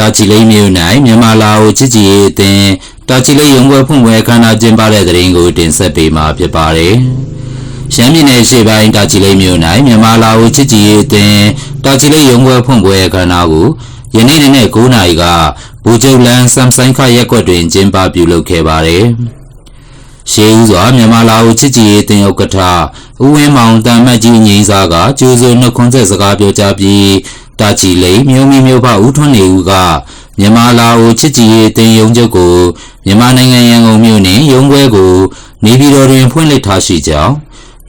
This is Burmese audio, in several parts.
တာချီလိမ့်မြို့၌မြန်မာလာအိုချစ်ကြည်ရေးအသင်းတာချီလိမ့်ရုံးပွဲဖွင့်ပွဲအခမ်းအနားကျင်းပတဲ့တဲ့ရင်ကိုတင်ဆက်ပေးမှာဖြစ်ပါတယ်။ရှမ်းပြည်နယ်ရှေ့ပိုင်းတာချီလိမ့်မြို့၌မြန်မာလာအိုချစ်ကြည်ရေးအသင်းတာချီလိမ့်ရုံးပွဲဖွင့်ပွဲအခမ်းအနားကိုယနေ့နေ့နဲ့9နာရီကဘူကျုပ်လန်းစမ်ဆိုင်ခရက်ကွက်တွင်ကျင်းပပြုလုပ်ခဲ့ပါတယ်။ရှေးဦးစွာမြန်မာလာဦးချစ်ကြည်ရေးတင်ဥက္ကဋ္ဌဦးဝင်းမောင်တန်မတ်ကြီးငိမ့်စာကကျိုးစုနှုတ်ခွန်းဆက်စကားပြောကြားပြီး တာချီလိန်မြို့မီမြို့ဖဦးထွန်းနေဦးကမြန်မာလာဦးချစ်ကြည်ရေးတင်ယုံချုပ်ကိုမြန်မာနိုင်ငံရန်ကုန်မြို့နှင့်ရုံးပွဲကိုနေပြည်တော်တွင်ဖွင့်လှစ်ထားရှိကြောင်း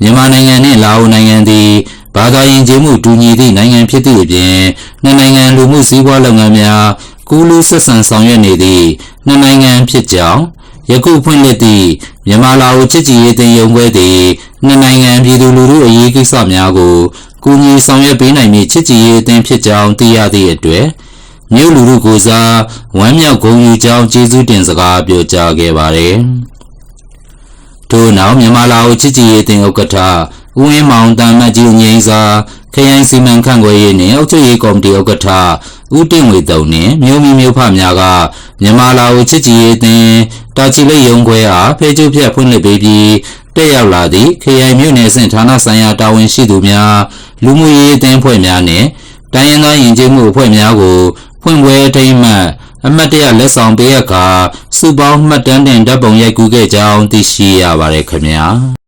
မြန်မာနိုင်ငံနှင့်လာအိုနိုင်ငံသည်ဘာသာယဉ်ကျေးမှုတူညီသည့်နိုင်ငံဖြစ်သည့်အပြင်နှစ်နိုင်ငံလူမှုစီးပွားလုပ်ငန်းများကူးလူးဆက်ဆံဆောင်ရွက်နေသည့်နှစ်နိုင်ငံဖြစ်ကြောင်းယခုဖွင့်လှစ်သည့်မြန်မာလာအိုချစ်ကြည်ရေးတင်ယုံပွဲသည်နှစ်နိုင်ငံပြည်သူလူထုအရေးကိစ္စများကို ကူညီဆောင်ရွက်ပေးနိုင်မည့်ချစ်ကြည်ရေးအသင်းဖြစ်ကြောင်းသိရသည့်အတွက်မြို့လူထုကိုစားဝမ်းမြောက်ဂုဏ်ယူကြောင်းကျေးဇူးတင်စကားပြောကြားခဲ့ပါသည်ထို့နောက်မြန်မာလာအိုချစ်ကြည်ရေးတင်ဥက္ကဋ္ဌဦးဝင်းမောင်တန်မတ်ကြီးငိမ့်စာခရိုင်စီမံခန့်ခွဲရေးနှင့်အုပ်ချုပ်ရေးကော်မတီဥက္ကဋ္ဌဦးတင့်ဝေတုံနှင့်မြို့မီမြို့ဖများကမြန်မာလာအိုချစ်ကြည်ရေးတင် တာချီလိတ်ရုံးခွဲအားဖေကျုပ်ဖြတ်ဖွင့်လှစ်ပေးပြီးတက်ရောက်လာသည့်ခရိုင်မြို့နယ်ဆင့်ဌာနဆိုင်ရာတာဝန်ရှိသူများလူမှုရေးအသင်းအဖွဲ့များနှင့်တိုင်းရင်းသားယဉ်ကျေးမှုအဖွဲ့များကိုဖွင့်ပွဲအထိမ်းအမှတ်အမတ်တရလက်ဆောင်ပေးအပ်ကာစုပေါင်းမှတ်တမ်းတင်ဓာတ်ပုံရိုက်ကူးခဲ့ကြောင်းသိရှိရပါတယ်ခင်ဗျာ